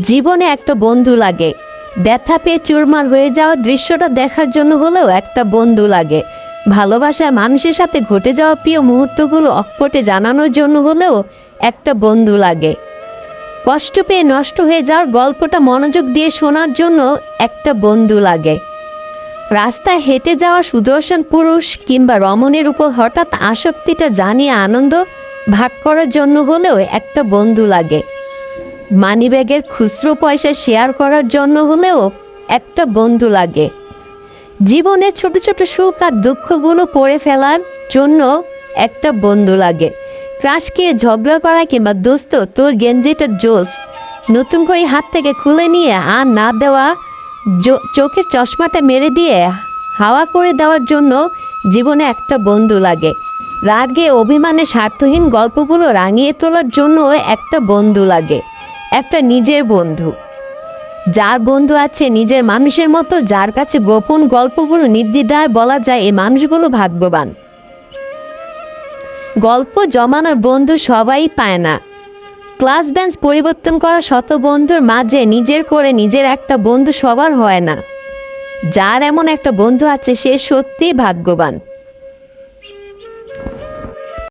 জীবনে একটা বন্ধু লাগে। ব্যথা পেয়ে চুরমার হয়ে যাওয়া দৃশ্যটা দেখার জন্য হলেও একটা বন্ধু লাগে। ভালোবাসায় মানুষের সাথে ঘটে যাওয়া প্রিয় মুহূর্তগুলো অকপটে জানানোর জন্য হলেও একটা বন্ধু লাগে। কষ্ট পেয়ে নষ্ট হয়ে যাওয়ার গল্পটা মনোযোগ দিয়ে শোনার জন্য একটা বন্ধু লাগে। রাস্তায় হেঁটে যাওয়া সুদর্শন পুরুষ কিংবা রমণের উপর হঠাৎ আসক্তিটা জানিয়ে আনন্দ ভাগ করার জন্য হলেও একটা বন্ধু লাগে। মানিব্যাগের খুচরো পয়সা শেয়ার করার জন্য হলেও একটা বন্ধু লাগে। জীবনে ছোট ছোট সুখ আর দুঃখগুলো পড়ে ফেলার জন্য একটা বন্ধু লাগে। ক্রাশকে ঝগড়া করা কিংবা দোস্ত, তোর গেঞ্জিটা জোস। নতুন করে হাত থেকে খুলে নিয়ে আর না দেওয়া চোখের চশমাটা মেরে দিয়ে হাওয়া করে দেওয়ার জন্য জীবনে একটা বন্ধু লাগে। রাগে, অভিমানে স্বার্থহীন গল্পগুলো রাঙিয়ে তোলার জন্য একটা বন্ধু লাগে। একটা নিজের বন্ধু। যার বন্ধু আছে নিজের মানুষের মতো, যার কাছে গোপন গল্পগুলো নির্দ্বিধায় বলা যায় এই মানুষগুলো ভাগ্যবান। গল্প জমানোর বন্ধু সবাই পায় না। ক্লাস বেঞ্চ পরিবর্তন করা শত বন্ধুর মাঝে নিজের করে নিজের একটা বন্ধু সবার হয় না। যার এমন একটা বন্ধু আছে সে সত্যিই ভাগ্যবান।